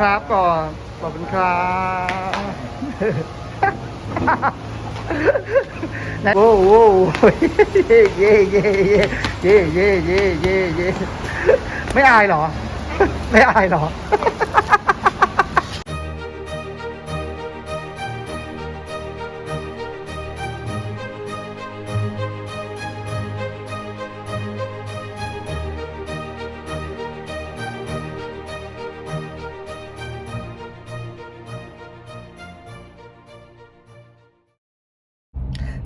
ครับก่อนขอบคุณครับนะโอ้โหเย่เย่เย่เย่เย่เย่เย่เย่ไม่อายเหรอ ไม่อายเหรอ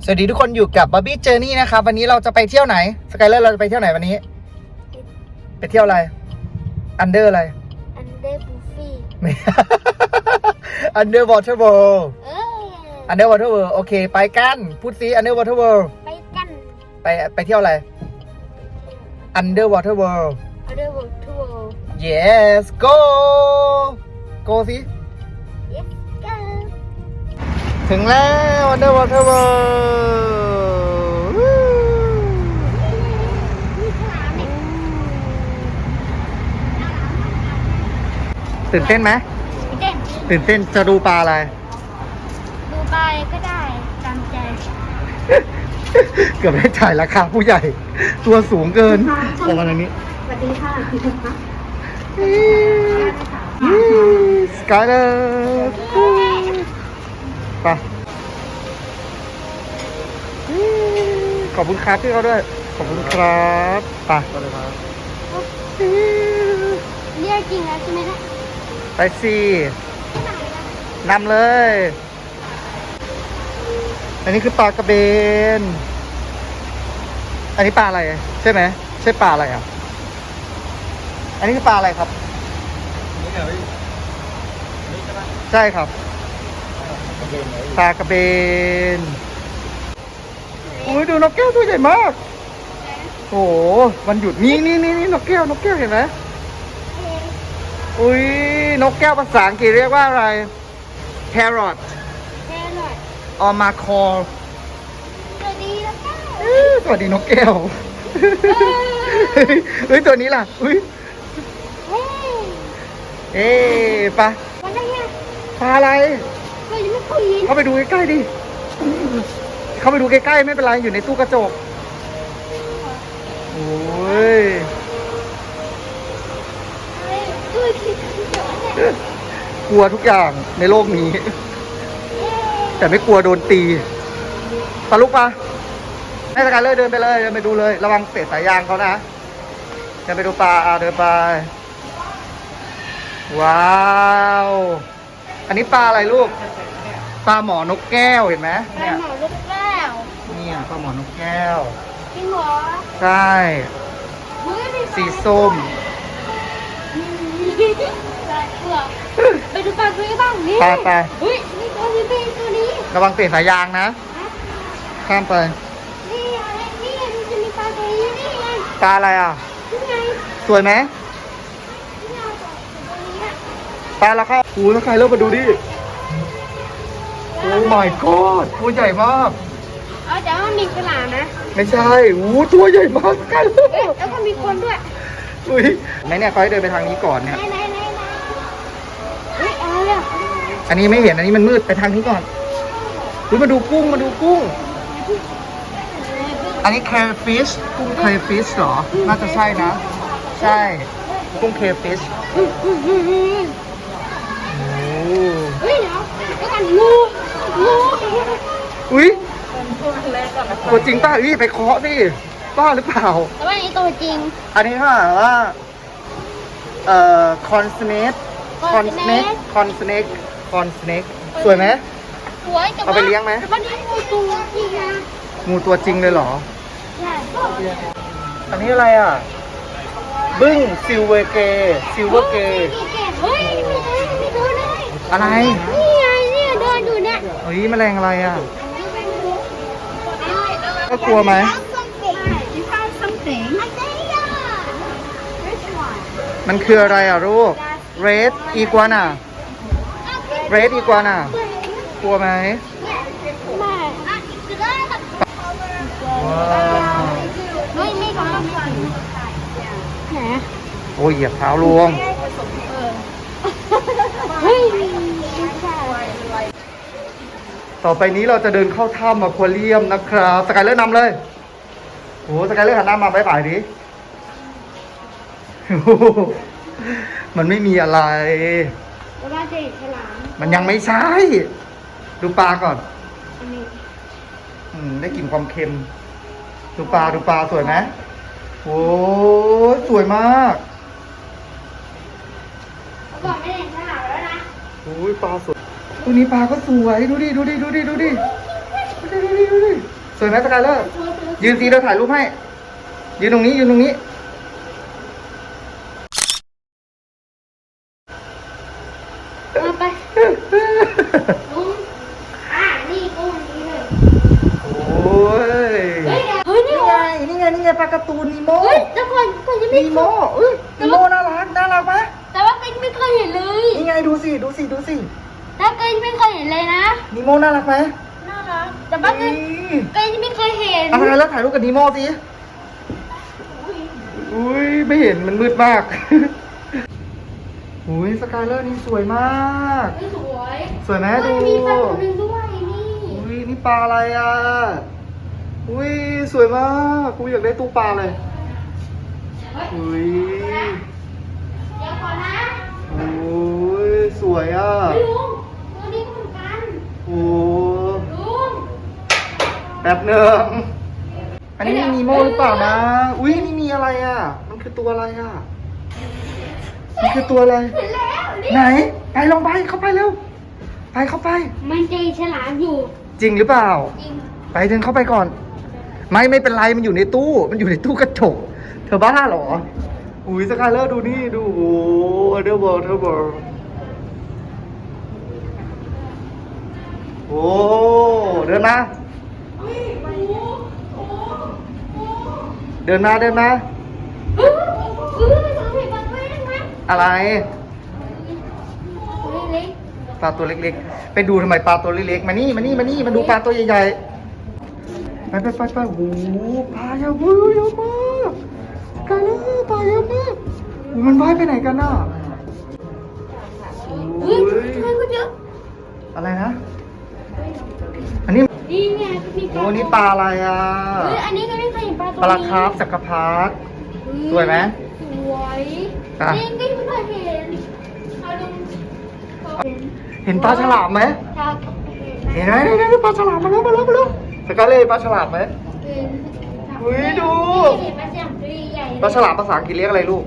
สวัสดีทุกคนอยู่กับ b บ r บี้เจอร์นี่นะครับ วันนี้เราจะไปเที่ยวไหนสกายเลอร์เราจะไปเที่ยวไหนวันนี้ ไปเที่ยวอะไร อันเดอร์อะไร อันเดอร์บูฟี่ไม่อันเดอร์วอเตอร์เวิลด์เอออันเดอร์วอเตอร์เวิลด์โอเค ไปกันพูดซิอันเดอร์วอเตอร์เวิลด์ไปกันไปไปเที่ยวอะไรอันเดอร์วอเตอร์เวิลด์อันเดอร์เวิลด์ทัวร์ yes go go สิเย็บกัน ถึงแล้ว Underwater World มีฉลามอีกตื่นเต้นไหมไม่เด่นตื่นเต้นจะดูปลาอะไร ดูไปก็ได้ตามใจเกือบได้จ่ายราคาผู้ใหญ่ ตัวสูงเกินประมาณนี้สวัสดีค่ะคุณผู้ชมสกายเลอร์ ไปขอบคุณครับพี่เขาด้วย ขอบคุณครับไปเรียกจริงแล้วใช่ไหมนะไปสินำเลย อันนี้คือปลากระเบน อันนี้ปลาอะไร ใช่ไหม ใช่ปลาอะไรอะ อันนี้คือปลาอะไรครับ ใช่ครับ ปลากระเบนอุ้ยดูนกแก้วตัวใหญ่มากโอ้โหวันหยุดนี่นี่นี่นี่นกแก้วนกแก้วเห็นไหมอุ้ยนกแก้วภาษาอังกฤษเรียกว่าอะไร parrot แค่หน่อย or macaw สวัสดีแล้วก็เอ้ยสวัสดีนกแก้วเฮ้ยตัวนี้ล่ะอุ้ยเฮ้ยเอ๊ะปลาวันนี้เนี่ยปลาอะไร เรายังไม่คุยเข้าไปดูใกล้ๆดิ เข้าไปดูใกล้ๆไม่เป็นไรอยู่ในตู้กระจก โอ้ยเฮ้ยคุยคิดเนี่ยกลัวทุกอย่างในโลกนี้ แต่ไม่กลัวโดนตีปลาลูกปลาให้สกายเลยเดินไปเลยเดินไปดูเลย ระวังเศษสายยางเขานะเดินไปดูปลาอะเดินไป ว้าว อันนี้ปลาอะไรลูก ปลาหมอนกแก้วเห็นไหมปลาเนี่ยหมอลูกแก้วเนี่ยปลาหมอนกแก้ว จริงเหรอใช่ เฮ้ยมีปลาสีส้ม อืมปลาเผือกไปดูปลาตัวนี้บ้างนี่ไปไปเฮ้ยนี่ตัวนี้เป็นตัวนี้ระวังเศษสายยางนะ ฮะข้ามไป นี่อะไรนี่มันจะมีปลาตัวนี้นี่ไงปลาอะไรอะนี่ไงสวยไหม นี่ไงตัวนี้อะ ปลาละครับโอ้ยใครเริ่มมาดูดิ โอ้ my god ตัวใหญ่มาก เอาแต่ว่ามันมีฉลามนะ ไม่ใช่โอ้ตัวใหญ่มากกันเอ้ยแล้วก็มีคนด้วยอุ้ยไหนเนี่ยเขาให้เดินไปทางนี้ก่อนเนี่ย ไหนไหนไหนไหนเฮ้ยอะไรอะอันนี้ไม่เห็นอันนี้มันมืดไปทางนี้ก่อนอุ้ยมาดูกุ้งมาดูกุ้ง อันนี้ crayfish กุ้ง crayfish เหรอ น่าจะใช่นะ ใช่ กุ้ง crayfish อืมอืมอืมอืมโอ้ เฮ้ยเดี๋ยวเดี๋ยวกันงูงูอุ้ยตัวจริงป่ะอุ้ยไปเคาะสิบ้าหรือเปล่า แต่ว่าอันนี้ตัวจริง อันนี้ค่ะว่าเอ่อ corn snake corn snake corn snake corn snake สวยไหมสวยแต่ว่าเอาไปเลี้ยงไหมแต่ว่านี่งูตัวจริงนะงูตัวจริงเลยเหรอ ใช่ อันนี้อะไรอะ บึ้งซิลเวอร์เกซิลเวอร์เก อะไร นี่ไงเนี่ยเดินอยู่เนี่ยเฮ้ยแมลงอะไรอะ ก็กลัวไหม You found something. I think Which one? มันคืออะไรอะลูก red iguana red iguana กลัวไหมไม่ว้าวไม่ไม่ของเราไหนโอ้ยเหยียบเท้าลวงเออ ต่อไปนี้เราจะเดินเข้าถ้ำอควาเรียมนะครับสกายเลอร์นำเลยโอ้สกายเลอร์หันหน้ามาบายบายดิโอ้โหมันไม่มีอะไรแล้วว่าจะเห็นฉลามมันยังไม่ใช่ ดูปลาก่อนอันนี้อืมได้กลิ่นความเค็ม ดูปลาดูปลาสวยไหมโอ้ยสวยมากเขาบอกไม่เห็นฉลามแล้วนะโอ้ยปลาสวย ตัวนี้ปลาก็สวยดูดิดูดิดูดิดูดิดูดิดูดิดูดิสวยไหมสกายเลอร์ตัวตัวยืนสีเราถ่ายรูปให้ ยืนตรงนี้ยืนตรงนี้ มาไปลุงอ่านี่กุ้งนี้เลยโอ้ยเฮ้ยเฮ้ยนี่นี่เหรไงอนี่ไงนี่ไงปลาการ์ตูนนีโมเฮ้ยแต่ก่อนก่อนจะไม่นีโมเอ้ยนีโมน่ารักน่ารักไหมแต่ว่าเกนไม่เคยเห็นเลยนี่ไงดูสิดูสิดูสิถ้าเกน ไม่เคยเห็นเลยนะนีโมน่ารักไหมน่ารักแต่ว่าเกนนี่เกนไม่เคยเห็นอะไรแล้วถ่ายรูปกับนีโมสิอุ้ยไม่เห็นมันมืดมากอุ้ยสกายเลอร์นี่สวยมากเฮ้ยสวยสวยไหมเฮ้ดูยมีปลาตัวหนึงด้วยนี่อุ้ยนี่ปลาอะไรอะอุ้ยสวยมากกูอยากได้ตู้ปลาเลยเฮ้ยอุ้ยเดี๋ยวก่อนนะโอ้ยสวยอะเฮ้ยลุงตัวนี้ก็เหมือนกัน โอ้ ลุง แป๊บหนึ่งอันนี้มีนีโมหรือเปล่านะ อุ้ยนี่มีอะไรอะ มันคือตัวอะไรอะ มันคือตัวอะไรเห็นแล้วนี่ไหน ไปลองไปเข้าไปเร็ว ไปเข้าไป มันเจอฉลามอยู่จริงหรือเปล่า จริงไปเดินเข้าไปก่อน ไม่ไม่เป็นไรมันอยู่ในตู้ มันอยู่ในตู้กระจก เธอบ้าเหรอ อุ้ยสกายเลอร์ดูนี่ดูโอ้เดอร์เวิร์เดอร์เวิร์โอ้เดินมา เดินมาเดินมาอะไรปลาตัวเล็กๆ ไปดูทำไมปลาตัวเล็กๆ มานี่มานี่มานี่มาดูปลาตัวใหญ่ๆ ไปไปไปไปโอ้โหปลาเยอะมากเยอะมากกันเลยปลาเยอะมากมันว่ายไปไหนกันน่ะ นี่ปลาอะไรอะเฮ้ยอันนี้ก็ไม่เคยเห็นปลาตัวปลานี้คาร์ฟจักรพรรดิสวยไหมสวยอะนี่ก็ไม่เคยเห็นเอาดูเห็นเห็นปลาฉลามไหมครับเห็นไหมนี่นี่ปลาฉลามมาแล้วมาแล้วมาแล้วสกายเลยปลาฉลามไหมเห็นอุ๊ยดูเห็นปลาฉลามตัวใหญ่ๆปลาฉลามภาษาอังกฤษเรียกอะไรลูก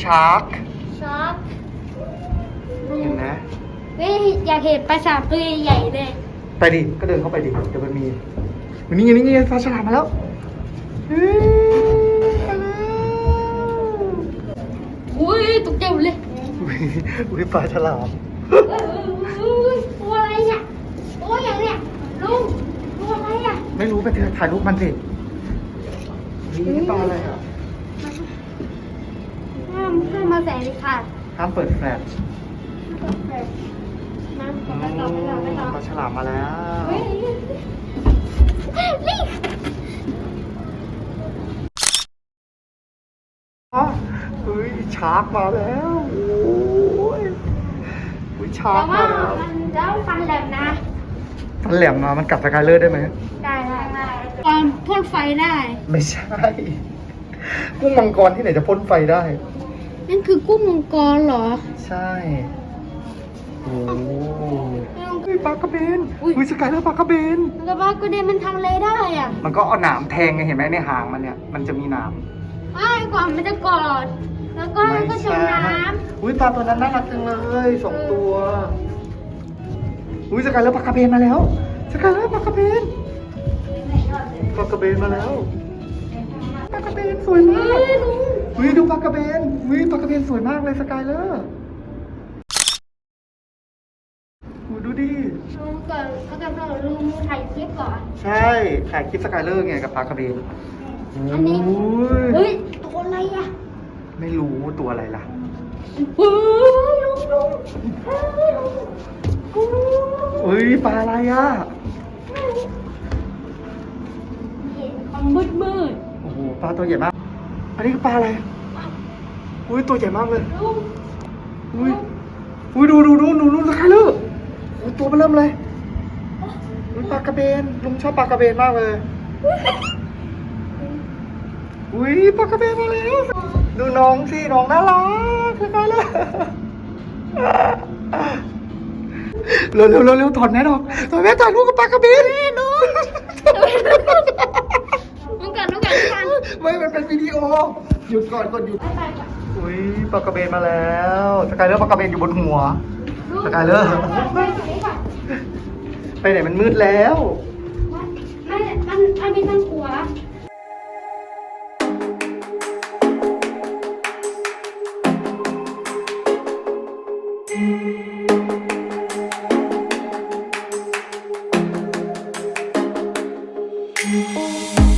shark ช็อกเห็นไหมเฮ้ยอยากเห็นปลาฉลามตัวใหญ่ๆเลย ไปดิ ก็เดินเข้าไปดิ เดี๋ยวมันมีวันนี้ไงนี่ไงปลาฉลามมาแล้วเฮ้ยมาแล้วอุ้ยตกใจหมดเลยอุ๊ยอุ้ยปลาฉลามเอ้ยตัวอะไรเนี่ยตัวอย่างเนี่ยลุงตัวอะไรอะไม่รู้ไปเถอะถ่ายรูปมันสินี่ปลาอะไรอะห้ามห้ามมาแสงเลยค่ะห้ามเปิดแฟลช ไปต่อไปต่อไปต่อปลาฉลามมาแล้วเฮ้ยนี่อ๋อเฮ้ยชาร์กมาแล้ว โอ้ยอุ้ยชาแต่ร์กว่ามาแล้วมันเจ้าฟันแหลมนะฟันแหลมมามันกัดสกายเลอร์ได้ไหม ได้ได้ได้ตอนพ่นไฟได้ไม่ใช่ กุ้งมังกรที่ไหนจะพ่นไฟได้ นั่นคือกุ้งมังกรเหรอ ใช่ โอ้เฮ้ยปลากระเบนอุ๊ยอุ้ยสกายเลอร์ปลากระเบนแล้วว่ากูเดนมันทำอะไรได้อะมันก็เอาหนามแทงไงเห็นไหมในหางมันเนี่ย มันจะมีหนาม อ้าวก่อนมันจะกอด แล้วก็มันก็จมน้อุ้ยปลาตัวนั้นน่ารักจังเลยสองตัว อุ้ยสกายเลอร์ปลากระเบนมาแล้ว สกายเลอร์ปลากระเบนปลากระเบนมาแล้วปลากระเบนสวยำมากเฮ้ยลุงอุ้ยดูปลากระเบนอุ้ยปลากระเบนสวยมากเลยสกายเลอร์อุ้ยดู ดิลุงก่อนเขาจะบอกลุงถ่ายคลิปก่อน ใช่ถ่ายคลิปสกายเลอร์ไงกับปลากระเบนอันนี้โอ้เฮ้ยยตัวอะไรอะไม่รู้ตัวอะไรล่ะ เฮ้ยลุงลุงเฮ้ยลุงลุงอุ้ยปลาอะไรอะ เห็นความมืดมืดโอ้โหปลาตัวใหญ่มาก อันนี้คือปลาอะไร อุ้ยตัวใหญ่มากเลย ลุงอุ้ยอุ้ยดูดูดูดูดูสกายเลอร์โอ้ตัวมันเริ่มเลยอุ๊ยปลากระเบนลุงชอบปลากระเบนมากเลย อุ้ยปลากระเบนมาแล้วดูน้องสิ น้องน่ารักคือกันเลยเร็วเร็วเร็วเร็วถอดแม่ออกถอดแม่ถ่ายรูปกับปลากระเบนน้องน้องกันน้องกันน้องกันไม่มันเป็นวิดีโอหยุดก่อนก่อนหยุดไปไปก่อนอุ้ยปลากระเบนมาแล้วสกายเลอร์ปลากระเบนอยู่บนหัวสกายเลอร์ไปไหนก่อน ไปไหนมันมืดแล้วมันมันมันเป็นทางขวานั่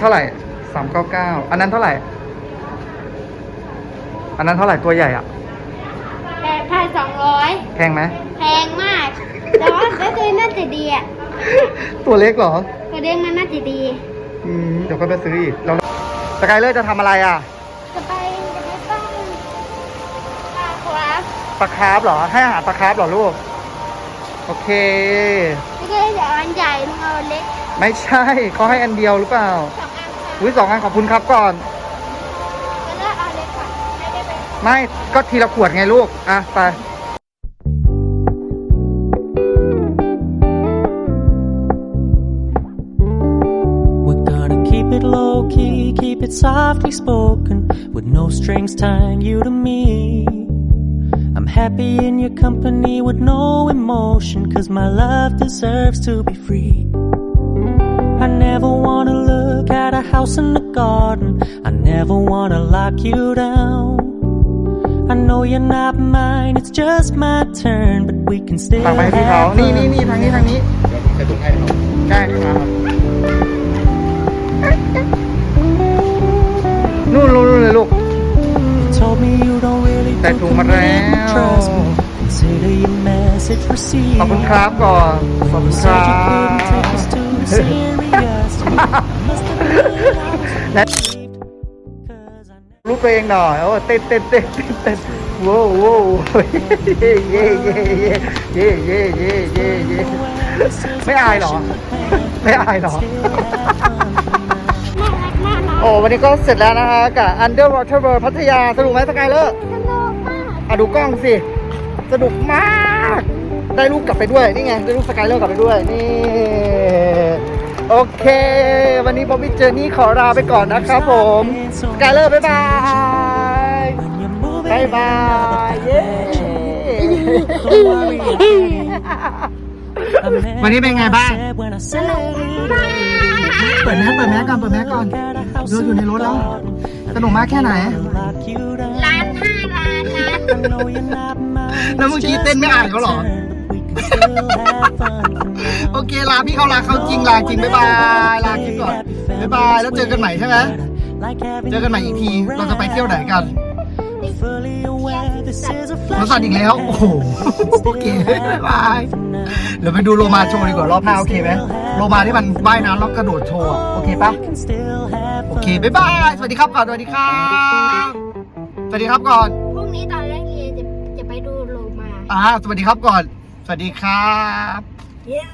เท่าไหร่สามเก้าเก้าอันนั้นเท่าไหร่ อันนั้นเท่าไหร่ตัวใหญ่อะแปดพันสองร้อยแพงไหมแพงมาก แต่ว่าก็คือน่าจะดีอะตัวเล็กเหรอ ตัวเด้งมันน่าจะดี อืมเดี๋ยวก็ไปซื้ออีกเราสกายเลอร์จะทำอะไรอะ จะไปจะไปต้องปลาครับปลาคาร์ฟเหรอ ให้อาหารปลาคาร์ฟเหรอลูก โอเค ไม่ใช่เดี๋ยวอันใหญ่ลุงเอาอันเล็ก ไม่ใช่เขาให้อันเดียวหรือเปล่าสอง อุ้ยสองอันขอบคุณครับก่อนแล้วก็เอาเล็กก่อนไม่ได้ไปไม่ก็ทีละขวดไงลูก อะ ไป We're gonna keep it low key, keep it softly spoken, with no strings tying you to me. I'm happy in your company with no emotion, cause my love deserves to be free. I never wanna look house in the garden, I never wanna lock you down. I know you're not mine, it's just my turn, but we can still ฝากไปให้พี่เขา have นี่นี่ fun. นี่ทางนี้ทางนี้เดี๋ยวผมใส่ถุงให้ครับได้ครับนู่นนู่นนู่นเลยลูก You told me you don't really แต่ do ถุงมาแล้ว commitment, trust me. Consider your message ขอบ received. คุณครับก่อนขอบคุ You ณค said รั you couldn't take บ us too serious. I must admit I was That- relieved, 'cause I never รูปตัวเองหน่อยโอ้เต้นเต้นเต้นเต้นเต้นโว้วโว้เย่เย่เย่เย่เย่เย่เย่เย่ไม่อายหรอ ไม่อายหรอโอ้วันนี้ก็เสร็จแล้วนะคะกับ Underwater World พัทยาสนุกไหมสกายเลอร์สนุกมากอะดูกล้องสิ สนุกมาก ได้รูปกลับไปด้วย นี่ไง ได้รูปสกายเลอร์กลับไปด้วย นี่ โอเค วันนี้บอบบี้เจอร์นี่ขอลาไปก่อนนะครับผมสกายเลอร์บ๊ายบาย When you're moving บายบาย in another เย้ direction. Don't worry, I'm วันนี้เป็นไงบ้างเปิดแมสเปิดแมสก่อนเปิดแมสก่อนดูอยู่ในรถแล้วสนุกมากแค่ไหนล้านห้าล้านล้านแล้วเมื่อกี้เต้นไม่อ่านเขาเหรอ โอเคลาพี่เขาลาเขาจริงลาจริงบ๊ายบายลาคลิปก่อนบ๊ายบายแล้วเจอกันใหม่ใช่ไหมเจอกันใหม่อีกทีเราจะไปเที่ยวไหนกันรถสัตว์อีกแล้ว โอ้โหโอเคบ๊ายบายเดี๋ยวไปดูโลมาโชว์ดีกว่ารอบหน้าโอเคไหมโลมาที่มันว่ายน้ำแล้วกระโดดโชว์อะโอเคปะโอเคบ๊ายบายสวัสดีครับก่อนสวัสดีครับสวัสดีครับก่อนพรุ่งนี้ตอนแรกเรียนจะจะไปดูโลมาอ่าสวัสดีครับก่อน สวัสดีครับ Yeah.